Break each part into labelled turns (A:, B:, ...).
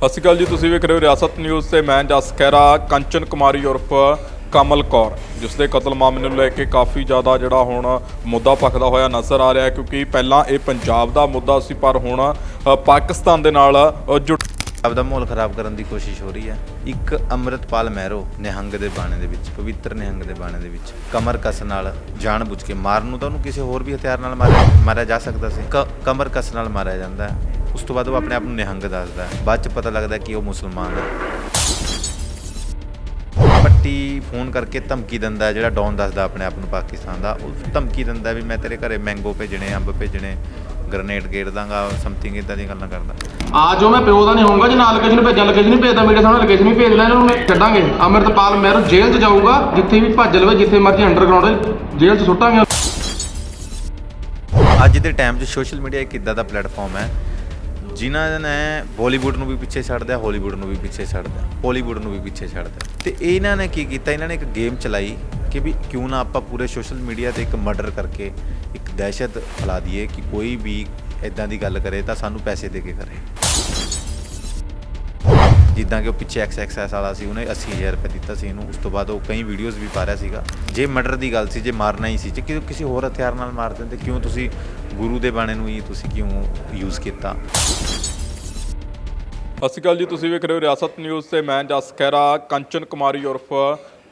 A: ਸਤਿ ਸ਼੍ਰੀ ਅਕਾਲ ਜੀ, ਤੁਸੀਂ ਵੇਖ ਰਹੇ ਹੋ ਰਿਆਸਤ ਨਿਊਜ਼ ਤੇ ਮੈਂ ਜਸ ਖਹਿਰਾ, ਕੰਚਨ ਕੁਮਾਰੀ ਉਰਫ ਕਮਲ ਕੌਰ, ਜਿਸ ਦੇ ਕਤਲ ਮਾਮਲੇ ਨੂੰ ਲੈ ਕੇ ਕਾਫੀ ਜ਼ਿਆਦਾ ਜਿਹੜਾ ਹੁਣ ਮੁੱਦਾ ਭਖਦਾ ਹੋਇਆ ਨਜ਼ਰ ਆ ਰਿਹਾ ਕਿਉਂਕਿ ਪਹਿਲਾਂ ਇਹ ਪੰਜਾਬ ਦਾ ਮੁੱਦਾ ਸੀ, ਪਰ ਹੁਣ ਪਾਕਿਸਤਾਨ ਦੇ ਨਾਲ ਜੁੜ
B: ਪੰਜਾਬ ਦਾ ਮਾਹੌਲ ਖਰਾਬ ਕਰਨ ਦੀ ਕੋਸ਼ਿਸ਼ ਹੋ ਰਹੀ ਹੈ। ਇੱਕ ਅੰਮ੍ਰਿਤਪਾਲ ਮਹਿਰੋ ਨਿਹੰਗ ਦੇ ਬਾਣੇ ਦੇ ਵਿੱਚ, ਪਵਿੱਤਰ ਨਿਹੰਗ ਦੇ ਬਾਣੇ ਦੇ ਵਿੱਚ, ਕਮਰ ਕਸ ਨਾਲ ਜਾਣ ਬੁੱਝ ਕੇ ਮਾਰਨ ਨੂੰ ਤਾਂ ਉਹਨੂੰ ਕਿਸੇ ਹੋਰ ਵੀ ਹਥਿਆਰ ਨਾਲ ਮਾਰਿਆ ਮਾਰਿਆ ਜਾ ਸਕਦਾ ਸੀ। ਕਮਰ ਕਸ ਨਾਲ ਮਾਰਿਆ ਜਾਂਦਾ ਹੈ। ਉਸ ਤੋਂ ਬਾਅਦ ਉਹ ਆਪਣੇ ਆਪ ਨੂੰ ਨਿਹੰਗ ਦੱਸਦਾ ਹੈ। ਬਾਅਦ ਚ ਪਤਾ ਲੱਗਦਾ ਕਿ ਉਹ ਮੁਸਲਮਾਨ ਹੈ। ਪੱਟੀ ਫੋਨ ਕਰਕੇ ਧਮਕੀ ਦਿੰਦਾ ਹੈ, ਜਿਹੜਾ ਡੌਨ ਦੱਸਦਾ ਆਪਣੇ ਆਪ ਨੂੰ ਪਾਕਿਸਤਾਨ ਦਾ। ਉਹ ਧਮਕੀ ਦਿੰਦਾ ਵੀ ਮੈਂ ਤੇਰੇ ਘਰੇ ਮੈਂਗੋ ਭੇਜਣੇ ਅੰਬ ਭੇਜਣੇ ਗ੍ਰਨੇਡ ਗੇਰ ਦਾਂਗਾ ਸਮਥਿੰਗ ਇਦਾਂ ਦੀਆਂ ਗੱਲਾਂ ਕਰਦਾ।
C: ਆ ਜੋ ਮੈਂ ਪਿਓ ਦਾ ਨਹੀਂ ਹੋਊਗਾ ਜੇ ਨਾਲ ਲੋਕੇਸ਼ਨ ਨੂੰ ਭੇਜਾਂ ਲੋਕੇਸ਼ਨ ਨਹੀਂ ਭੇਜਦਾ ਮੇਰੇ ਸਾਹਮਣੇ ਲੋਕੇਸ਼ਨ ਵੀ ਭੇਜ ਲੈਣ ਉਹਨੂੰ ਛੱਡਾਂਗੇ। ਅਮਰਤਪਾਲ ਮਹਿਰੋ ਜੇਲ੍ਹ 'ਚ ਜਾਊਗਾ ਜਿੱਥੇ ਵੀ ਭੱਜ ਲਵੇ ਜਿੱਥੇ ਮਰਜ਼ੀ ਅੰਡਰਗਰਾਉਂਡ ਜੇਲ੍ਹ 'ਚ ਸੁੱਟਾਂਗੇ।
B: ਅੱਜ ਦੇ ਟਾਈਮ 'ਚ ਸੋਸ਼ਲ ਮੀਡੀਆ ਇੱਕ ਇਦਾਂ ਦਾ ਪਲੇਟਫਾਰਮ ਹੈ ਜਿਨ੍ਹਾਂ ਨੇ ਬਾਲੀਵੁੱਡ ਨੂੰ ਵੀ ਪਿੱਛੇ ਛੱਡਦਾ ਹਾਲੀਵੁੱਡ ਨੂੰ ਵੀ ਪਿੱਛੇ ਛੱਡਦਾ ਬਾਲੀਵੁੱਡ ਨੂੰ ਵੀ ਪਿੱਛੇ ਛੱਡਦਾ ਤੇ ਇਹਨਾਂ ਨੇ ਕੀ ਕੀਤਾ? ਇਹਨਾਂ ਨੇ ਇੱਕ ਗੇਮ ਚਲਾਈ ਕਿ ਵੀ ਕਿਉਂ ਨਾ ਆਪਾਂ ਪੂਰੇ ਸੋਸ਼ਲ ਮੀਡੀਆ ਤੇ ਇੱਕ ਮਰਡਰ ਕਰਕੇ ਇੱਕ ਦਹਿਸ਼ਤ ਫੈਲਾ ਦਈਏ ਕਿ ਕੋਈ ਵੀ ਇਦਾਂ ਦੀ ਗੱਲ ਕਰੇ ਤਾਂ ਸਾਨੂੰ ਪੈਸੇ ਦੇ ਕੇ ਕਰੇ। ਜਿੱਦਾਂ ਕਿ ਉਹ ਪਿੱਛੇ ਐਕਸ ਐਕਸਐਕਸਐਸ ਵਾਲਾ ਸੀ, ਉਹਨੇ 80000 ਰੁਪਏ ਦਿੱਤਾ ਸੀ ਇਹਨੂੰ। ਉਸ ਤੋਂ ਬਾਅਦ ਉਹ ਕਈ ਵੀਡੀਓਜ਼ ਵੀ ਪਾ ਰਿਹਾ ਸੀਗਾ। ਜੇ ਮਰਡਰ ਦੀ ਗੱਲ ਸੀ, ਜੇ ਮਾਰਨਾ ਹੀ ਸੀ, ਜੇ ਕਿ ਕਿਸੇ ਹੋਰ ਹਥਿਆਰ ਨਾਲ ਮਾਰ ਦਿੰਦੇ, ਕਿਉਂ ਤੁਸੀਂ ਗੁਰੂ ਦੇ ਬਾਣੇ ਨੂੰ ਹੀ ਤੁਸੀਂ ਕਿਉਂ ਯੂਜ਼ ਕੀਤਾ?
A: ਸਤਿ ਸ਼੍ਰੀ ਅਕਾਲ ਜੀ, ਤੁਸੀਂ ਵੇਖ ਰਹੇ ਹੋ ਰਿਆਸਤ ਨਿਊਜ਼ ਤੇ ਮੈਂ ਜਸ ਖਹਿਰਾ, ਕੰਚਨ ਕੁਮਾਰੀ ਉਰਫ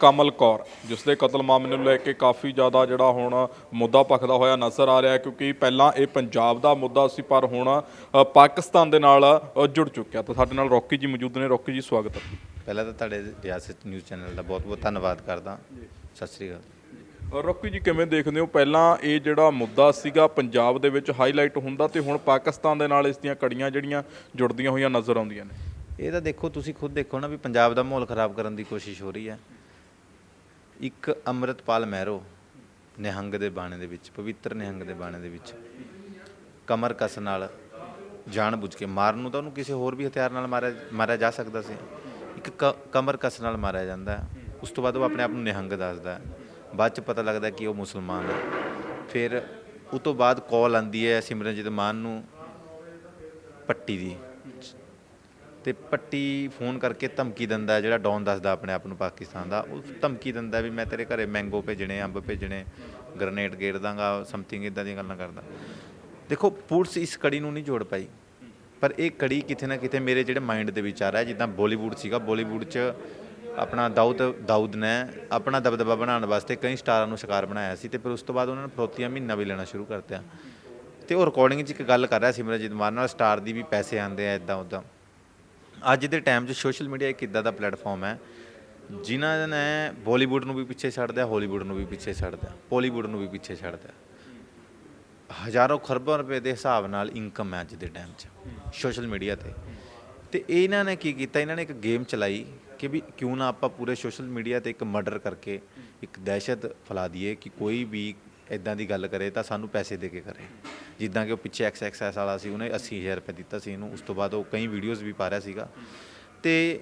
A: ਕਮਲ ਕੌਰ ਜਿਸ ਦੇ ਕਤਲ ਮਾਮਲੇ ਨੂੰ ਲੈ ਕੇ ਕਾਫੀ ਜ਼ਿਆਦਾ ਜਿਹੜਾ ਹੁਣ ਮੁੱਦਾ ਭਖਦਾ ਹੋਇਆ ਨਜ਼ਰ ਆ ਰਿਹਾ ਕਿਉਂਕਿ ਪਹਿਲਾਂ ਇਹ ਪੰਜਾਬ ਦਾ ਮੁੱਦਾ ਸੀ ਪਰ ਹੁਣ ਪਾਕਿਸਤਾਨ ਦੇ ਨਾਲ ਜੁੜ ਚੁੱਕਿਆ। ਤਾਂ ਸਾਡੇ ਨਾਲ ਰੌਕੀ ਜੀ ਮੌਜੂਦ ਨੇ। ਰੌਕੀ ਜੀ ਸਵਾਗਤ ਹੈ।
B: ਪਹਿਲਾਂ ਤਾਂ ਤੁਹਾਡੇ ਰਿਆਸਤ ਨਿਊਜ਼ ਚੈਨਲ ਦਾ ਬਹੁਤ ਬਹੁਤ ਧੰਨਵਾਦ ਕਰਦਾ। ਸਤਿ ਸ੍ਰੀ ਅਕਾਲ।
A: ਰੌਕੀ ਜੀ ਕਿਵੇਂ ਦੇਖਦੇ ਹੋ? ਪਹਿਲਾਂ ਇਹ ਜਿਹੜਾ ਮੁੱਦਾ ਸੀਗਾ ਪੰਜਾਬ ਦੇ ਵਿੱਚ ਹਾਈਲਾਈਟ ਹੁੰਦਾ ਤੇ ਹੁਣ ਪਾਕਿਸਤਾਨ ਦੇ ਨਾਲ ਇਸ ਦੀਆਂ ਕੜੀਆਂ ਜਿਹੜੀਆਂ ਜੁੜਦੀਆਂ ਹੋਈਆਂ ਨਜ਼ਰ ਆਉਂਦੀਆਂ ਨੇ।
B: ਇਹ ਤਾਂ ਦੇਖੋ ਤੁਸੀਂ ਖੁਦ ਦੇਖੋ ਨਾ ਵੀ ਪੰਜਾਬ ਦਾ ਮਾਹੌਲ ਖਰਾਬ ਕਰਨ ਦੀ ਕੋਸ਼ਿਸ਼ ਹੋ ਰਹੀ ਹੈ। ਇੱਕ ਅੰਮ੍ਰਿਤਪਾਲ ਮਹਿਰੋ ਨਿਹੰਗ ਦੇ ਬਾਣੇ ਦੇ ਵਿੱਚ, ਪਵਿੱਤਰ ਨਿਹੰਗ ਦੇ ਬਾਣੇ ਦੇ ਵਿੱਚ ਕਮਰ ਕਸ ਨਾਲ ਜਾਣ ਬੁੱਝ ਕੇ ਮਾਰਨ ਨੂੰ ਤਾਂ ਉਹਨੂੰ ਕਿਸੇ ਹੋਰ ਵੀ ਹਥਿਆਰ ਨਾਲ ਮਾਰਿਆ ਮਾਰਿਆ ਜਾ ਸਕਦਾ ਸੀ। ਇੱਕ ਕ- ਕਮਰ ਕਸ ਨਾਲ ਮਾਰਿਆ ਜਾਂਦਾ ਉਸ ਤੋਂ ਬਾਅਦ ਉਹ ਆਪਣੇ ਆਪ ਨੂੰ ਨਿਹੰਗ ਦੱਸਦਾ ਬਾਅਦ ਚ ਪਤਾ ਲੱਗਦਾ ਕਿ ਉਹ ਮੁਸਲਮਾਨ ਹੈ। ਫਿਰ ਉਹ ਤੋਂ ਬਾਅਦ ਕਾਲ ਆਂਦੀ ਹੈ ਸਿਮਰਨਜੀਤ ਮਾਨ ਨੂੰ ਪੱਟੀ ਦੀ। ਤੇ ਪੱਟੀ ਫੋਨ ਕਰਕੇ ਧਮਕੀ ਦਿੰਦਾ ਜਿਹੜਾ ਡੌਨ ਦੱਸਦਾ ਆਪਣੇ ਆਪ ਨੂੰ ਪਾਕਿਸਤਾਨ ਦਾ। ਉਹ ਧਮਕੀ ਦਿੰਦਾ ਵੀ ਮੈਂ ਤੇਰੇ ਘਰੇ ਮੈਂਗੋ ਭੇਜਣੇ, ਅੰਬ ਭੇਜਣੇ ਗ੍ਰਨੇਡ ਗੇੜ ਦਾਂਗਾ ਸਮਥਿੰਗ ਇਦਾਂ ਦੀਆਂ ਗੱਲਾਂ ਕਰਦਾ। ਦੇਖੋ, ਪੁਲਿਸ ਇਸ ਕੜੀ ਨੂੰ ਨਹੀਂ ਜੋੜ ਪਾਈ। ਪਰ ਇਹ ਕੜੀ ਕਿਤੇ ਨਾ ਕਿਤੇ ਮੇਰੇ ਜਿਹੜੇ ਮਾਈਂਡ ਦੇ ਵਿਚਾਰ ਆ, ਜਿੱਦਾਂ ਬਾਲੀਵੁੱਡ ਸੀਗਾ ਬਾਲੀਵੁੱਡ 'ਚ ਆਪਣਾ ਦਾਊਦ ਦਾਊਦ ਨੇ ਆਪਣਾ ਦਬਦਬਾ ਬਣਾਉਣ ਵਾਸਤੇ ਕਈ ਸਟਾਰਾਂ ਨੂੰ ਸ਼ਿਕਾਰ ਬਣਾਇਆ ਸੀ ਤੇ ਫਿਰ ਉਸ ਤੋਂ ਬਾਅਦ ਉਹਨਾਂ ਨੇ ਫਰੋਤੀਆਂ ਮਹੀਨਾ ਵੀ ਲੈਣਾ ਸ਼ੁਰੂ ਕਰਤਿਆ। ਤੇ ਉਹ ਰਿਕਾਰਡਿੰਗ 'ਚ ਇੱਕ ਗੱਲ ਕਰ ਰਿਹਾ ਸਿਮਰਨਜੀਤ ਮਾਨ ਨਾਲ, ਸਟਾਰ ਦੀ ਵੀ ਪੈਸੇ ਆਉਂਦੇ ਆ ਇਦਾਂ ਉਦਾਂ ਅੱਜ ਦੇ ਟਾਈਮ 'ਚ ਸੋਸ਼ਲ ਮੀਡੀਆ ਇੱਕ ਇਦਾਂ ਦਾ ਪਲੇਟਫਾਰਮ ਹੈ, ਜਿਨ੍ਹਾਂ ਨੇ ਬਾਲੀਵੁੱਡ ਨੂੰ ਵੀ ਪਿੱਛੇ ਛੱਡਦਾ ਹਾਲੀਵੁੱਡ ਨੂੰ ਵੀ ਪਿੱਛੇ ਛੱਡਦਾ ਪੋਲੀਵੁੱਡ ਨੂੰ ਵੀ ਪਿੱਛੇ ਛੱਡਦਾ। ਹਜ਼ਾਰਾਂ ਖਰਬਾਂ ਰੁਪਏ ਦੇ ਹਿਸਾਬ ਨਾਲ ਇਨਕਮ ਹੈ ਅੱਜ ਦੇ ਟਾਈਮ 'ਚ, ਸੋਸ਼ਲ ਮੀਡੀਆ ਤੇ। ਤੇ ਇਹਨਾਂ ਨੇ ਕੀ ਕੀਤਾ, ਇਹਨਾਂ ਨੇ ਇੱਕ ਗੇਮ ਚਲਾਈ ਕਿ ਵੀ ਕਿਉਂ ਨਾ ਆਪਾਂ ਪੂਰੇ ਸੋਸ਼ਲ ਮੀਡੀਆ ਤੇ ਇੱਕ ਮਰਡਰ ਕਰਕੇ ਇੱਕ ਦਹਿਸ਼ਤ ਫੈਲਾ ਦਈਏ ਕਿ ਕੋਈ ਵੀ ਇਦਾਂ ਦੀ ਗੱਲ ਕਰੇ ਤਾਂ ਸਾਨੂੰ ਪੈਸੇ ਦੇ ਕੇ ਕਰੇ। ਜਿੱਦਾਂ ਕਿ ਉਹ ਪਿੱਛੇ ਐਕਸਐਕਸਐਸ ਵਾਲਾ ਸੀ, ਉਹਨੇ 80000 ਰੁਪਏ ਦਿੱਤਾ ਸੀ ਇਹਨੂੰ। ਉਸ ਤੋਂ ਬਾਅਦ ਉਹ ਕਈ ਵੀਡੀਓਜ਼ ਵੀ ਪਾ ਰਿਹਾ ਸੀਗਾ। ਤੇ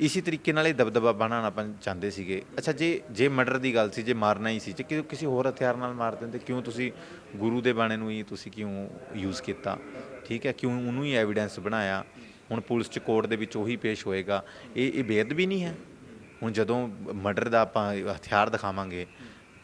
B: ਇਸੇ ਤਰੀਕੇ ਨਾਲ ਇਹ ਦਬਦਬਾ ਬਣਾਉਣਾ ਆਪਾਂ ਚਾਹੁੰਦੇ ਸੀਗੇ। ਅੱਛਾ, ਜੇ ਜੇ ਮਰਡਰ ਦੀ ਗੱਲ ਸੀ, ਜੇ ਮਾਰਨਾ ਹੀ ਸੀ, ਜੇ ਕਿ, ਕਿਸੇ ਹੋਰ ਹਥਿਆਰ ਨਾਲ ਮਾਰ ਦਿੰਦੇ, ਕਿਉਂ ਤੁਸੀਂ ਗੁਰੂ ਦੇ ਬਾਣੇ ਨੂੰ ਹੀ ਤੁਸੀਂ ਕਿਉਂ ਯੂਜ਼ ਕੀਤਾ? ਠੀਕ ਹੈ, ਕਿਉਂ ਉਹਨੂੰ ਹੀ ਐਵੀਡੈਂਸ ਬਣਾਇਆ? ਹੁਣ ਪੁਲਿਸ ਚ ਕੋਰਟ ਦੇ ਵਿੱਚ ਉਹੀ ਪੇਸ਼ ਹੋਏਗਾ। ਇਹ ਇਹ ਬੇਅਦ ਵੀ ਨਹੀਂ ਹੈ? ਹੁਣ ਜਦੋਂ ਮਰਡਰ ਦਾ ਆਪਾਂ ਹਥਿਆਰ ਦਿਖਾਵਾਂਗੇ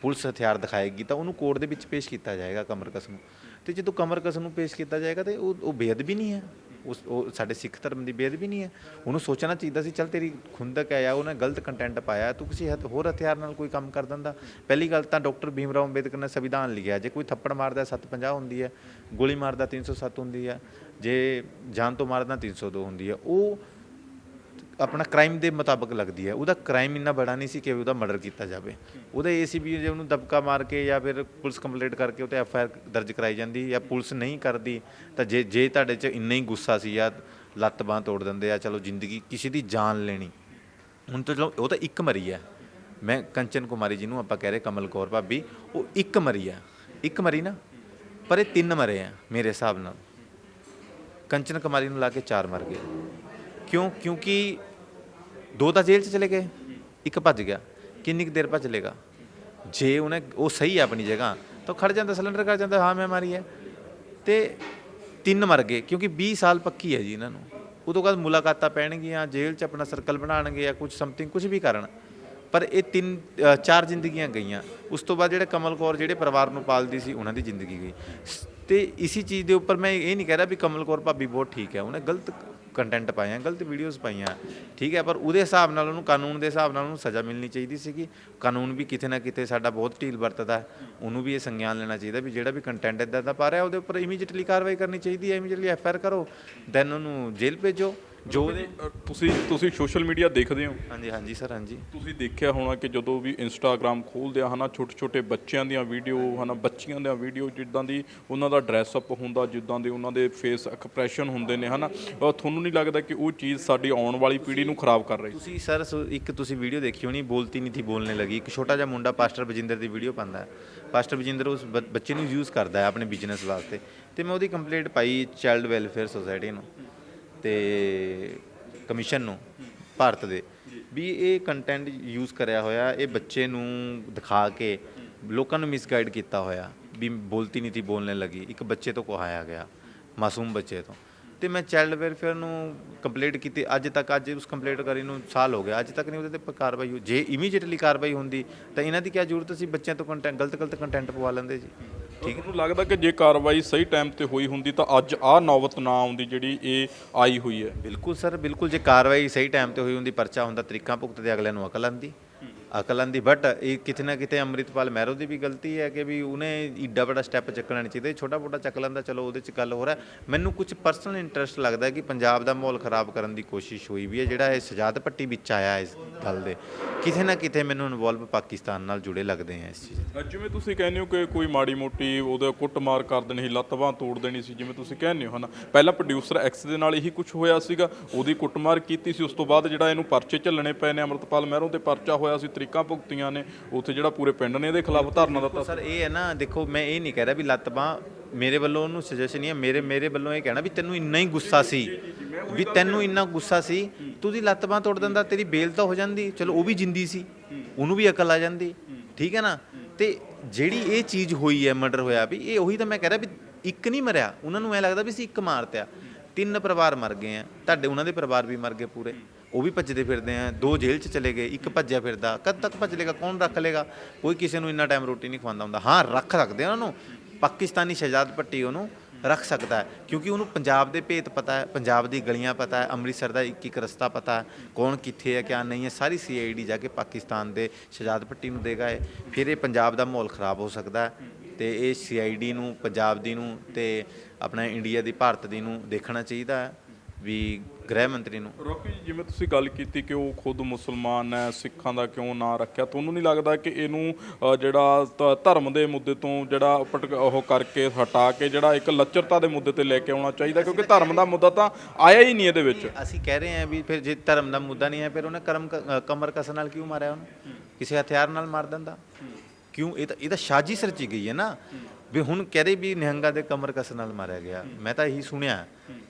B: ਪੁਲਿਸ ਹਥਿਆਰ ਦਿਖਾਏਗੀ ਤਾਂ ਉਹਨੂੰ ਕੋਰਟ ਦੇ ਵਿੱਚ ਪੇਸ਼ ਕੀਤਾ ਜਾਏਗਾ ਕਮਰ ਕਸ ਨੂੰ। ਤੇ ਜਦੋਂ ਕਮਰ ਕਸ ਨੂੰ ਪੇਸ਼ ਕੀਤਾ ਜਾਏਗਾ ਤੇ ਉਹ ਉਹ ਬੇਅਦ ਵੀ ਨਹੀਂ ਹੈ। ਉਸ ਉਹ ਸਾਡੇ ਸਿੱਖ ਧਰਮ ਦੀ ਬੇਅਦ ਵੀ ਨਹੀਂ ਹੈ। ਉਹਨੂੰ ਸੋਚਣਾ ਚਾਹੀਦਾ ਸੀ, ਚੱਲ ਤੇਰੀ ਖੁੰਦਕ ਹੈ ਜਾਂ ਉਹਨੇ ਗਲਤ ਕੰਟੈਂਟ ਪਾਇਆ, ਤੂੰ ਕਿਸੇ ਹਥ- ਹੋਰ ਹਥਿਆਰ ਨਾਲ ਕੋਈ ਕੰਮ ਕਰ ਦਿੰਦਾ। ਪਹਿਲੀ ਗੱਲ ਤਾਂ ਡਾਕਟਰ ਭੀਮ ਰਾਓ ਅੰਬੇਦਕਰ ਨੇ ਸੰਵਿਧਾਨ ਲਿਖਿਆ, ਜੇ ਕੋਈ ਥੱਪੜ ਮਾਰਦਾ 750 ਹੁੰਦੀ ਹੈ, ਗੋਲੀ ਮਾਰਦਾ 307 ਹੁੰਦੀ ਹੈ, ਜੇ ਜਾਨ ਤੋਂ ਮਾਰਦਾ 302 ਹੁੰਦੀ ਹੈ, ਉਹ ਆਪਣਾ ਕ੍ਰਾਈਮ ਦੇ ਮੁਤਾਬਕ ਲੱਗਦੀ ਹੈ। ਉਹਦਾ ਕ੍ਰਾਈਮ ਇੰਨਾ ਬੜਾ ਨਹੀਂ ਸੀ ਕਿ ਉਹਦਾ ਮਰਡਰ ਕੀਤਾ ਜਾਵੇ। ਉਹਦਾ ਇਹ ਸੀ ਵੀ ਜੇ ਉਹਨੂੰ ਦਬਕਾ ਮਾਰ ਕੇ ਜਾਂ ਫਿਰ ਪੁਲਿਸ ਕੰਪਲੇਂਟ ਕਰਕੇ ਉਹ ਉਹਤੇ ਐਫ ਆਈ ਆਰ ਦਰਜ ਕਰਾਈ ਜਾਂਦੀ ਜਾਂ ਪੁਲਿਸ ਨਹੀਂ ਕਰਦੀ, ਤਾਂ ਜੇ ਜੇ ਤੁਹਾਡੇ 'ਚ ਇੰਨਾ ਹੀ ਗੁੱਸਾ ਸੀ ਜਾਂ ਲੱਤ ਬਾਂਹ ਤੋੜ ਦਿੰਦੇ ਆ, ਚਲੋ ਜ਼ਿੰਦਗੀ ਕਿਸੇ ਦੀ ਜਾਨ ਲੈਣੀ। ਹੁਣ ਤਾਂ ਚਲੋ ਉਹ ਤਾਂ ਇੱਕ ਮਰੀ ਹੈ। ਮੈਂ ਕੰਚਨ ਕੁਮਾਰੀ ਜੀ ਨੂੰ ਆਪਾਂ ਕਹਿ ਰਹੇ ਕਮਲ ਕੌਰ ਭਾਬੀ, ਉਹ ਇੱਕ ਮਰੀ ਆ ਇੱਕ ਮਰੀ ਨਾ, ਪਰ ਇਹ ਤਿੰਨ ਮਰੇ ਆ ਮੇਰੇ ਹਿਸਾਬ ਨਾਲ। ਕੰਚਨ ਕੁਮਾਰੀ ਨੂੰ ਲਾ ਕੇ ਚਾਰ ਮਰ ਗਏ। ਕਿਉਂ? ਕਿਉਂਕਿ ਦੋ ਤਾਂ ਜੇਲ੍ਹ 'ਚ ਚਲੇ ਗਏ, ਇੱਕ ਭੱਜ ਗਿਆ। ਕਿੰਨੀ ਕੁ ਦੇਰ ਭੱਜ ਲੇਗਾ? ਜੇ ਉਹਨੇ, ਉਹ ਸਹੀ ਹੈ ਆਪਣੀ ਜਗ੍ਹਾ, ਤਾਂ ਉਹ ਖੜ ਜਾਂਦਾ, ਸਿਲੰਡਰ ਕਰ ਜਾਂਦਾ, ਹਾਂ ਮੈਂ ਮਾਰੀ ਹੈ। ਤੇ ਤਿੰਨ ਮਰ ਗਏ, ਕਿਉਂਕਿ 20 ਸਾਲ ਪੱਕੀ ਹੈ ਜੀ ਇਹਨਾਂ ਨੂੰ। ਉਹ ਤੋਂ ਬਾਅਦ ਮੁਲਾਕਾਤਾਂ ਪੈਣਗੀਆਂ, ਜੇਲ੍ਹ 'ਚ ਆਪਣਾ ਸਰਕਲ ਬਣਾਉਣਗੇ ਜਾਂ ਕੁਝ ਸਮਥਿੰਗ ਕੁਝ ਵੀ ਕਰਨ। ਪਰ ਇਹ ਤਿੰਨ ਚਾਰ ਜ਼ਿੰਦਗੀਆਂ ਗਈਆਂ। ਉਸ ਤੋਂ ਬਾਅਦ ਜਿਹੜੇ ਕਮਲ ਕੌਰ, ਜਿਹੜੇ ਪਰਿਵਾਰ ਨੂੰ ਪਾਲਦੀ ਸੀ, ਉਹਨਾਂ ਦੀ ਜ਼ਿੰਦਗੀ ਗਈ। ਸ- ਤੇ ਇਸੀ ਚੀਜ਼ ਦੇ ਉੱਪਰ ਮੈਂ ਇਹ ਨਹੀਂ ਕਹਿ ਰਿਹਾ ਵੀ ਕਮਲ ਕੌਰ ਭਾਬੀ ਬਹੁਤ ਠੀਕ ਹੈ, ਉਹਨੇ ਗਲਤ ਕੰਟੈਂਟ ਪਾਇਆ ਗਲਤ ਵੀਡੀਓਜ਼ ਪਾਈਆਂ। ਠੀਕ ਹੈ, ਪਰ ਉਹਦੇ ਹਿਸਾਬ ਨਾਲ ਉਹਨੂੰ, ਕਾਨੂੰਨ ਦੇ ਹਿਸਾਬ ਨਾਲ ਉਹਨੂੰ ਸਜ਼ਾ ਮਿਲਣੀ ਚਾਹੀਦੀ ਸੀਗੀ। ਕਾਨੂੰਨ ਵੀ ਕਿਤੇ ਨਾ ਕਿਤੇ ਸਾਡਾ ਬਹੁਤ ਢੀਲ ਵਰਤਦਾ ਉਹਨੂੰ ਵੀ ਇਹ ਸੰਗਿਆਨ ਲੈਣਾ ਚਾਹੀਦਾ ਵੀ ਜਿਹੜਾ ਵੀ ਕੰਟੈਂਟ ਇਦਾਂ ਦਾ ਪਾ ਰਿਹਾ, ਉਹਦੇ ਉੱਪਰ ਇਮੀਡੀਏਟਲੀ ਕਾਰਵਾਈ ਕਰਨੀ ਚਾਹੀਦੀ ਹੈ ਇਮੀਡੀਏਟਲੀ ਐਫ ਆਰ ਕਰੋ। ਦੈਨ ਉਹਨੂੰ ਜੇਲ੍ਹ ਭੇਜੋ। ਜੋ ਉਹਦੇ
A: ਤੁਸੀਂ ਤੁਸੀਂ ਸੋਸ਼ਲ ਮੀਡੀਆ ਦੇਖਦੇ ਹੋ?
B: ਹਾਂਜੀ ਹਾਂਜੀ ਸਰ ਹਾਂਜੀ।
A: ਤੁਸੀਂ ਦੇਖਿਆ ਹੋਣਾ ਕਿ ਜਦੋਂ ਵੀ ਇੰਸਟਾਗ੍ਰam ਖੋਲਦੇ ਆ ਹਨਾ ਛੋਟੇ ਛੋਟੇ ਬੱਚਿਆਂ ਦੀਆਂ ਵੀਡੀਓ ਹਨਾ ਬੱਚੀਆਂ ਦੀਆਂ ਵੀਡੀਓ ਜਿੱਦਾਂ ਦੀ ਉਹਨਾਂ ਦਾ ਡਰੈਸ ਅਪ ਹੁੰਦਾ ਜਿੱਦਾਂ ਦੇ ਉਹਨਾਂ ਦੇ ਫੇਸ ਐਕਸਪ੍ਰੈਸ਼ਨ ਹੁੰਦੇ ਨੇ ਹਨਾ ਤੁਹਾਨੂੰ ਨਹੀਂ ਲੱਗਦਾ ਕਿ ਉਹ ਚੀਜ਼ ਸਾਡੀ ਆਉਣ ਵਾਲੀ ਪੀੜ੍ਹੀ ਨੂੰ ਖਰਾਬ ਕਰ ਰਹੀ?
B: ਤੁਸੀਂ ਸਰ ਇੱਕ ਤੁਸੀਂ ਵੀਡੀਓ ਦੇਖੀ ਹੋਣੀ ਬੋਲਤੀ ਨਹੀਂ ਥੀ ਬੋਲਨੇ ਲਗੀ। ਇੱਕ ਛੋਟਾ ਜਿਹਾ ਮੁੰਡਾ ਪਾਸਟਰ ਬਜਿੰਦਰ ਦੀ ਵੀਡੀਓ ਪਾਉਂਦਾ। ਹੈ ਪਾਸਟਰ ਬਜਿੰਦਰ ਉਸ ਬੱਚੇ ਨੂੰ ਯੂਜ਼ ਕਰਦਾ ਹੈ ਆਪਣੇ ਬਿਜ਼ਨਸ ਵਾਸਤੇ। ਤੇ ਮੈਂ ਉਹਦੀ ਕੰਪਲੇਂਟ ਪਾਈ ਚਾਈਲਡ ਵੈਲਫੇਅਰ ਸੁਸਾਇਟੀ ਨੂੰ। ਤੇ ਕਮਿਸ਼ਨ ਨੂੰ, ਭਾਰਤ ਦੇ, ਵੀ ਇਹ ਕੰਟੈਂਟ ਯੂਜ਼ ਕਰਿਆ ਹੋਇਆ, ਇਹ ਬੱਚੇ ਨੂੰ ਦਿਖਾ ਕੇ ਲੋਕਾਂ ਨੂੰ ਮਿਸਗਾਈਡ ਕੀਤਾ ਹੋਇਆ, ਵੀ ਬੋਲਤੀ ਨਹੀਂ ਸੀ, ਬੋਲਣ ਲੱਗੀ, ਇੱਕ ਬੱਚੇ ਤੋਂ ਕਹਾਇਆ ਗਿਆ, ਮਾਸੂਮ ਬੱਚੇ ਤੋਂ। ਤੇ ਮੈਂ ਚਾਈਲਡ ਵੈਲਫੇਅਰ ਨੂੰ ਕੰਪਲੀਟ ਕੀਤੀ, ਅੱਜ ਤੱਕ, ਅੱਜ ਉਸ ਕੰਪਲੀਟ ਕਰੀ ਨੂੰ ਸਾਲ ਹੋ ਗਿਆ, ਅੱਜ ਤੱਕ ਨਹੀਂ ਉਹਦੇ ਤੇ ਕਾਰਵਾਈ ਹੋ ਜੇ ਇਮੀਡੀਏਟਲੀ ਕਾਰਵਾਈ ਹੁੰਦੀ, ਤਾਂ ਇਹਨਾਂ ਦੀ ਕੀ ਜ਼ਰੂਰਤ ਸੀ, ਬੱਚਿਆਂ ਤੋਂ ਕੰਟੈਂਟ ਗਲਤ ਗਲਤ ਕੰਟੈਂਟ ਪਵਾ ਲੈਂਦੇ ਜੀ?
A: ਠੀਕ ਹੈ। ਤੁਹਾਨੂੰ ਲੱਗਦਾ ਕਿ ਜੇ ਕਾਰਵਾਈ ਸਹੀ ਟਾਈਮ ਤੇ ਹੋਈ ਹੁੰਦੀ ਤਾਂ ਅੱਜ ਆਹ ਨੌਬਤ ਨਾ ਆਉਂਦੀ ਜਿਹੜੀ ਇਹ ਆਈ ਹੋਈ ਹੈ?
B: ਬਿਲਕੁਲ ਸਰ ਬਿਲਕੁਲ ਜੇ ਕਾਰਵਾਈ ਸਹੀ ਟਾਈਮ ਤੇ ਹੋਈ ਹੁੰਦੀ ਪਰਚਾ ਹੁੰਦਾ ਤਰੀਕਾ ਭੁਗਤ ਦੇ ਅਗਲੇ ਨੂੰ ਅਕਲ ਆਂਦੀ ਅਕਲ ਦੀ ਬਟ ਇਹ ਕਿਤੇ ਨਾ ਕਿਤੇ ਅੰਮ੍ਰਿਤਪਾਲ ਮਹਿਰੋ ਦੀ ਵੀ ਗਲਤੀ ਹੈ ਕਿ ਵੀ ਉਹਨੇ ਈਡਾ ਵੱਡਾ ਸਟੈਪ ਚੱਕਣਾ ਨਹੀਂ ਚਾਹੀਦਾ। ਛੋਟਾ ਮੋਟਾ ਚੱਕ ਲੈਂਦਾ, ਚਲੋ ਉਹਦੇ ਚ ਗੱਲ ਹੋ। ਰਿਹਾ ਮੈਨੂੰ ਕੁਝ ਪਰਸਨਲ ਇੰਟਰਸਟ ਲੱਗਦਾ ਕਿ ਪੰਜਾਬ ਦਾ ਮਾਹੌਲ ਖਰਾਬ ਕਰਨ ਦੀ ਕੋਸ਼ਿਸ਼ ਹੋਈ ਵੀ ਹੈ, ਜਿਹੜਾ ਇਹ ਸਜਾਦ ਪੱਟੀ ਵਿੱਚ ਆਇਆ ਇਸ ਗੱਲ ਦੇ। ਕਿਤੇ ਨਾ ਕਿਤੇ ਮੈਨੂੰ ਇਨਵੋਲਵ ਪਾਕਿਸਤਾਨ ਨਾਲ ਜੁੜੇ ਲੱਗਦੇ ਆ ਇਸ ਚੀਜ਼
A: ਜਿਵੇਂ ਤੁਸੀਂ ਕਹਿੰਦੇ ਹੋ ਕਿ ਕੋਈ ਮਾੜੀ ਮੋਟੀ ਉਹਦੇ ਕੁੱਟਮਾਰ ਕਰ ਦੇਣੀ ਸੀ ਤੋੜ ਦੇਣੀ ਸੀ, ਜਿਵੇਂ ਤੁਸੀਂ ਕਹਿੰਦੇ ਹੋ, ਹਨਾ? ਪਹਿਲਾਂ ਪ੍ਰੋਡਿਊਸਰ ਐਕਸ ਦੇ ਨਾਲ ਇਹੀ ਕੁਝ ਹੋਇਆ ਸੀਗਾ, ਉਹਦੀ ਕੁੱਟਮਾਰ ਕੀਤੀ ਸੀ, ਉਸ ਤੋਂ ਬਾਅਦ ਜਿਹੜਾ ਇਹਨੂੰ ਪਰਚੇ ਝੱਲਣੇ ਪਏ ਨੇ, ਅਮਰਤਪਾਲ ਮਹਿਰੋਂ ਤੇ ਪਰਚਾ ਹੋਇਆ ਸੀ ਤਰੀਕਾਂ ਭੁਗਤੀਆਂ ਨੇ ਉੱਥੇ ਜਿਹੜਾ ਪੂਰੇ ਪਿੰਡ ਨੇ ਇਹਦੇ ਖਿਲਾਫ ਧਰਨਾ ਦਿੱਤਾ
B: ਸਰ ਇਹ ਹੈ ਨਾ ਦੇਖੋ ਮੈਂ ਇਹ ਨਹੀਂ ਕਹਿ ਰਿਹਾ ਵੀ ਲੱਤ ਬਾਂਹ ਮੇਰੇ ਵੱਲੋਂ ਉਹਨੂੰ ਸੁਜੈਸ਼ਨ ਨਹੀਂ ਹੈ ਮੇਰੇ ਮੇਰੇ ਵੱਲੋਂ ਇਹ ਕਹਿਣਾ ਵੀ ਤੈਨੂੰ ਇੰਨਾ ਹੀ ਗੁੱਸਾ ਸੀ ਵੀ ਤੈਨੂੰ ਇੰਨਾ ਗੁੱਸਾ ਸੀ ਤੂੰ ਦੀ ਲੱਤ ਬਾਂਹ ਤੋੜ ਦਿੰਦਾ ਤੇਰੀ ਬੇਲ ਤਾਂ ਹੋ ਜਾਂਦੀ ਚਲੋ ਉਹ ਵੀ ਜਿੰਦੀ ਸੀ ਉਹਨੂੰ ਵੀ ਅਕਲ ਆ ਜਾਂਦੀ ਠੀਕ ਹੈ ਨਾ? ਤੇ ਜਿਹੜੀ ਇਹ ਚੀਜ਼ ਹੋਈ ਹੈ ਮਰਡਰ ਹੋਇਆ ਵੀ ਇਹ ਉਹੀ ਤਾਂ ਮੈਂ ਕਹਿ ਰਿਹਾ ਵੀ ਇੱਕ ਨਹੀਂ ਮਰਿਆ ਉਹਨਾਂ ਨੂੰ ਐ ਲੱਗਦਾ ਵੀ ਸੀ ਇੱਕ ਮਾਰਤਿਆ ਤਿੰਨ ਪਰਿਵਾਰ ਮਰ ਗਏ ਆ ਤੁਹਾਡੇ ਉਹਨਾਂ ਦੇ ਪਰਿਵਾਰ ਵੀ ਮਰ ਗਏ ਪੂਰੇ। ਉਹ ਵੀ ਭੱਜਦੇ ਫਿਰਦੇ ਆ, ਦੋ ਜੇਲ੍ਹ 'ਚ ਚਲੇ ਗਏ, ਇੱਕ ਭੱਜਿਆ ਫਿਰਦਾ, ਕਦ ਤੱਕ ਭੱਜ ਲੇਗਾ, ਕੌਣ ਰੱਖ ਲੇਗਾ? ਕੋਈ ਕਿਸੇ ਨੂੰ ਇੰਨਾ ਟਾਈਮ ਰੋਟੀ ਨਹੀਂ ਖਵਾਉਂਦਾ ਹੁੰਦਾ। ਹਾਂ, ਰੱਖ ਸਕਦੇ ਆ ਉਹਨਾਂ। ਨੂੰ ਪਾਕਿਸਤਾਨੀ ਸ਼ਹਿਜ਼ਾਦ ਭੱਟੀ ਉਹਨੂੰ ਰੱਖ ਸਕਦਾ ਹੈ, ਕਿਉਂਕਿ ਉਹਨੂੰ ਪੰਜਾਬ ਦੇ ਭੇਤ ਪਤਾ ਹੈ, ਪੰਜਾਬ ਦੀ ਗਲੀਆਂ ਪਤਾ ਹੈ, ਅੰਮ੍ਰਿਤਸਰ ਦਾ ਇੱਕ ਇੱਕ ਰਸਤਾ ਪਤਾ ਹੈ, ਕੌਣ ਕਿੱਥੇ ਹੈ, ਕਿਆ ਨਹੀਂ ਹੈ, ਸਾਰੀ ਸੀਆਈਡੀ ਜਾ ਕੇ ਪਾਕਿਸਤਾਨ ਦੇ ਸ਼ਹਿਜ਼ਾਦ ਭੱਟੀ ਨੂੰ ਦੇਗਾ ਇਹ। ਫਿਰ ਇਹ ਪੰਜਾਬ ਦਾ ਮਾਹੌਲ ਖਰਾਬ ਹੋ ਸਕਦਾ ਹੈ ਤੇ ਇਹ ਸੀਆਈਡੀ ਨੂੰ, ਪੰਜਾਬ ਦੀ ਨੂੰ ਤੇ ਆਪਣਾ ਇੰਡੀਆ ਦੀ, ਭਾਰਤ ਦੀ ਨੂੰ ਦੇਖਣਾ ਚਾਹੀਦਾ ਹੈ ਵੀ ਗ੍ਰਹਿ ਮੰਤਰੀ ਨੂੰ।
A: ਰੋਕੀ ਜੀ ਜਿਵੇਂ ਤੁਸੀਂ ਗੱਲ ਕੀਤੀ ਕਿ ਉਹ ਖੁਦ ਮੁਸਲਮਾਨ ਹੈ ਸਿੱਖਾਂ ਦਾ ਕਿਉਂ ਨਾਂ ਰੱਖਿਆ ਤੁਹਾਨੂੰ ਨਹੀਂ ਲੱਗਦਾ ਕਿ ਇਹਨੂੰ ਅ, ਜਿਹੜਾ ਧ- ਧਰਮ ਦੇ ਮੁੱਦੇ ਤੋਂ ਜਿਹੜਾ ਪਟਕ ਉਹ ਕਰਕੇ ਹਟਾ ਕੇ ਜਿਹੜਾ ਇੱਕ ਲੱਚਰਤਾ ਦੇ ਮੁੱਦੇ ਤੇ ਲੈ ਕੇ ਆਉਣਾ ਚਾਹੀਦਾ? ਕਿਉਂਕਿ ਧਰਮ ਦਾ ਮੁੱਦਾ ਤਾਂ ਆਇਆ ਹੀ ਨਹੀਂ ਇਹਦੇ ਵਿੱਚ।
B: ਅਸੀਂ ਕਹਿ ਰਹੇ ਹਾਂ ਵੀ ਫਿਰ ਜੇ ਧਰਮ ਦਾ ਮੁੱਦਾ ਨਹੀਂ ਹੈ ਫਿਰ ਉਹਨੇ ਕਰਮ ਕ- ਅ, ਕਮਰ ਕਸ ਨਾਲ ਕਿਉਂ ਮਾਰਿਆ ਉਹਨੂੰ? ਕਿਸੇ ਹਥਿਆਰ ਨਾਲ ਮਾਰ ਦਿੰਦਾ? ਕਿਉਂ? ਇਹ ਤਾਂ ਇਹ ਤਾਂ ਸਾਜ਼ਿਸ਼ ਰਚੀ ਗਈ ਹੈ ਨਾ। ਵੀ ਹੁਣ ਕਹਿ ਰਹੇ ਵੀ ਨਿਹੰਗਾ ਦੇ ਕਮਰ ਕਸ ਨਾਲ ਮਾਰਿਆ ਗਿਆ। ਮੈਂ ਤਾਂ ਇਹੀ ਸੁਣਿਆ।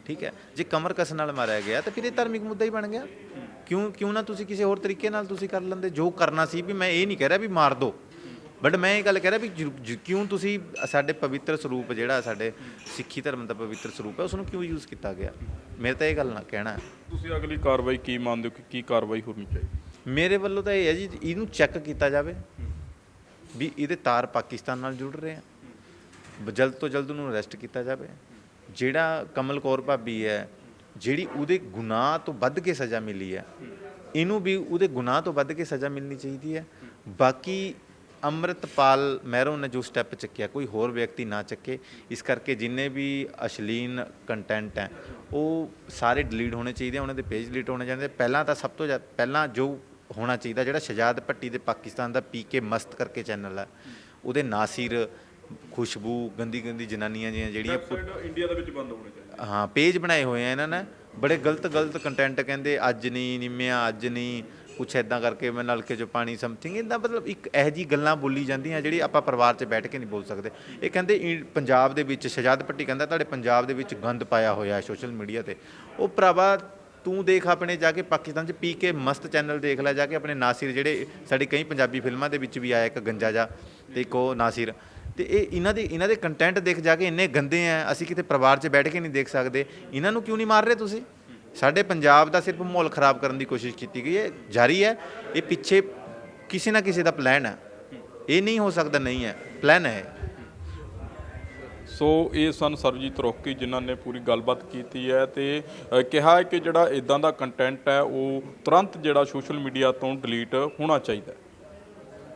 B: ਠੀਕ ਹੈ? ਜੇ ਕਮਰ ਕਸ ਨਾਲ ਮਾਰਿਆ ਗਿਆ ਤਾਂ ਫਿਰ ਇਹ ਧਾਰਮਿਕ ਮੁੱਦਾ ਹੀ ਬਣ ਗਿਆ। ਕਿਉਂ ਕਿਉਂ ਨਾ ਤੁਸੀਂ ਕਿਸੇ ਹੋਰ ਤਰੀਕੇ ਨਾਲ ਤੁਸੀਂ ਕਰ ਲੈਂਦੇ? ਜੋ ਕਰਨਾ ਸੀ ਵੀ ਮੈਂ ਇਹ ਨਹੀਂ ਕਹਿ ਰਿਹਾ ਵੀ ਮਾਰ ਦੋ। ਬਟ ਮੈਂ ਇਹ ਗੱਲ ਕਹਿ ਰਿਹਾ ਵੀ ਕਿਉਂ ਤੁਸੀਂ ਸਾਡੇ ਪਵਿੱਤਰ ਸਰੂਪ ਜਿਹੜਾ ਸਾਡੇ ਸਿੱਖੀ ਧਰਮ ਦਾ ਪਵਿੱਤਰ ਸਰੂਪ ਹੈ ਉਸ ਨੂੰ ਕਿਉਂ ਯੂਜ਼ ਕੀਤਾ ਗਿਆ? ਮੇਰੇ ਤਾਂ ਇਹ ਗੱਲ ਨਾ ਕਹਿਣਾ।
A: ਤੁਸੀਂ ਅਗਲੀ ਕਾਰਵਾਈ ਕੀ ਮੰਨਦੇ ਹੋ ਕਿ ਕੀ ਕਾਰਵਾਈ ਹੋਣੀ ਚਾਹੀਦੀ?
B: ਮੇਰੇ ਵੱਲੋਂ ਤਾਂ ਇਹ ਹੈ ਜੀ ਇਹਨੂੰ ਚੈੱਕ ਕੀਤਾ ਜਾਵੇ। ਵੀ ਇਹਦੇ ਤਾਰ ਪਾਕਿਸਤਾਨ ਨਾਲ ਜੁੜ ਰਹੇ ਆ। ਜਲਦ ਤੋਂ ਜਲਦ ਉਹਨੂੰ ਅਰੈਸਟ ਕੀਤਾ ਜਾਵੇ। ਜਿਹੜਾ ਕਮਲ ਕੌਰ ਭਾਬੀ ਹੈ, ਜਿਹੜੀ ਉਹਦੇ ਗੁਨਾਹ ਤੋਂ ਵੱਧ ਕੇ ਸਜ਼ਾ ਮਿਲੀ ਹੈ, ਇਹਨੂੰ ਵੀ ਉਹਦੇ ਗੁਨਾਹ ਤੋਂ ਵੱਧ ਕੇ ਸਜ਼ਾ ਮਿਲਣੀ ਚਾਹੀਦੀ ਹੈ। ਬਾਕੀ ਅੰਮ੍ਰਿਤਪਾਲ ਮਹਿਰੋਂ ਨੇ ਜੋ ਸਟੈਪ ਚੱਕਿਆ, ਕੋਈ ਹੋਰ ਵਿਅਕਤੀ ਨਾ ਚੱਕੇ। ਇਸ ਕਰਕੇ ਜਿੰਨੇ ਵੀ ਅਸ਼ਲੀਨ ਕੰਟੈਂਟ ਹੈ, ਉਹ ਸਾਰੇ ਡਿਲੀਟ ਹੋਣੇ ਚਾਹੀਦੇ ਉਹਨਾਂ ਦੇ ਪੇਜ ਡਿਲੀਟ ਹੋਣੇ ਚਾਹੀਦੇ ਪਹਿਲਾਂ ਤਾਂ ਸਭ ਤੋਂ ਜ਼ਿਆ- ਪਹਿਲਾਂ ਜੋ ਹੋਣਾ ਚਾਹੀਦਾ, ਜਿਹੜਾ ਸ਼ਜਾਦ ਭੱਟੀ ਦੇ ਪਾਕਿਸਤਾਨ ਦਾ ਪੀਕੇ ਮਸਤ ਕਰਕੇ ਚੈਨਲ ਹੈ, ਉਹਦੇ ਨਾਸਿਰ ਖੁਸ਼ਬੂ ਗੰਦੀ ਗੰਦੀ ਜਨਾਨੀਆਂ ਜਿਹੀਆਂ ਜਿਹੜੀਆਂ ਪੁ-
A: ਵੈਬਸਾਈਟ ਇੰਡੀਆ ਦੇ ਵਿੱਚ ਬੰਦ ਹੋਣੀ ਚਾਹੀਦੀ
B: ਹਾਂ ਪੇਜ ਬਣਾਏ ਹੋਏ ਆ ਇਹਨਾਂ ਨੇ। ਬੜੇ ਗਲਤ ਗਲਤ ਕੰਟੈਂਟ ਕਹਿੰਦੇ ਅੱਜ ਨਹੀਂ ਨਿੰਮਿਆ ਅੱਜ ਨਹੀਂ ਕੁਛ ਐਦਾਂ ਕਰਕੇ ਮੈਂ ਨਲਕੇ 'ਚ ਪਾਣੀ ਸਮਥਿੰਗ ਇਦਾਂ ਮਤਲਬ ਇੱਕ ਇਹੋ ਜੀ ਗੱਲਾਂ ਬੋਲੀ ਜਾਂਦੀਆਂ ਜਿਹੜੀ ਆਪਾਂ ਪਰਿਵਾਰ 'ਚ ਬੈਠ ਕੇ ਨਹੀਂ ਬੋਲ ਸਕਦੇ। ਇਹ ਕਹਿੰਦੇ ਇ- ਪੰਜਾਬ ਦੇ ਵਿੱਚ ਸ਼ਜਾਦ ਭੱਟੀ ਕਹਿੰਦਾ ਤੁਹਾਡੇ ਪੰਜਾਬ ਦੇ ਵਿੱਚ ਗੰਦ ਪਾਇਆ ਹੋਇਆ ਹੈ ਸੋਸ਼ਲ ਮੀਡੀਆ ਤੇ। ਉਹ ਭਰਾਵਾ ਤੂੰ ਦੇਖ ਆਪਣੇ ਜਾ ਕੇ ਪਾਕਿਸਤਾਨ 'ਚ ਪੀ ਕੇ ਮਸਤ ਚੈਨਲ ਦੇਖ ਲੈ ਜਾ ਕੇ ਆਪਣੇ ਨਾਸਿਰ ਜਿਹੜੇ ਸਾਡੀ ਕਈ ਪੰਜਾਬੀ ਫਿਲਮਾਂ ਦੇ ਵਿੱਚ ਵੀ ਆਇਆ ਇੱਕ ਗੰਜਾ ਜਾ ਤੇ ਇੱਕ ਉਹ ਨਾਸਿਰ। ਤੇ ਇਹ ਇਹਨਾਂ ਦੇ ਇਹਨਾਂ ਦੇ ਕੰਟੈਂਟ ਦੇਖ ਜਾ ਕੇ ਇੰਨੇ ਗੰਦੇ ਆ ਅਸੀਂ ਕਿਤੇ ਪਰਿਵਾਰ 'ਚ ਬੈਠ ਕੇ ਨਹੀਂ ਦੇਖ ਸਕਦੇ। ਇਹਨਾਂ ਨੂੰ ਕਿਉਂ ਨਹੀਂ ਮਾਰ ਰਹੇ ਤੁਸੀਂ? ਸਾਡੇ ਪੰਜਾਬ ਦਾ ਸਿਰਫ ਮਾਹੌਲ ਖਰਾਬ ਕਰਨ ਦੀ ਕੋਸ਼ਿਸ਼ ਕੀਤੀ ਗਈ ਹੈ ਜਾਰੀ ਹੈ ਇਹ ਪਿੱਛੇ ਕਿਸੇ ਨਾ ਕਿਸੇ ਦਾ ਪਲਾਨ ਹੈ ਇਹ ਨਹੀਂ ਹੋ ਸਕਦਾ ਨਹੀਂ ਹੈ ਪਲਾਨ ਹੈ
A: ਸੋ ਇਹ ਸਨ ਸਰਬਜੀਤ ਰੋਕੀ ਜਿਨ੍ਹਾਂ ਨੇ ਪੂਰੀ ਗੱਲਬਾਤ ਕੀਤੀ ਹੈ ਤੇ ਕਿਹਾ ਹੈ ਕਿ ਜਿਹੜਾ ਇਦਾਂ ਦਾ ਕੰਟੈਂਟ ਹੈ ਉਹ ਤੁਰੰਤ ਜਿਹੜਾ ਸੋਸ਼ਲ ਮੀਡੀਆ ਤੋਂ ਡਿਲੀਟ ਹੋਣਾ ਚਾਹੀਦਾ ਹੈ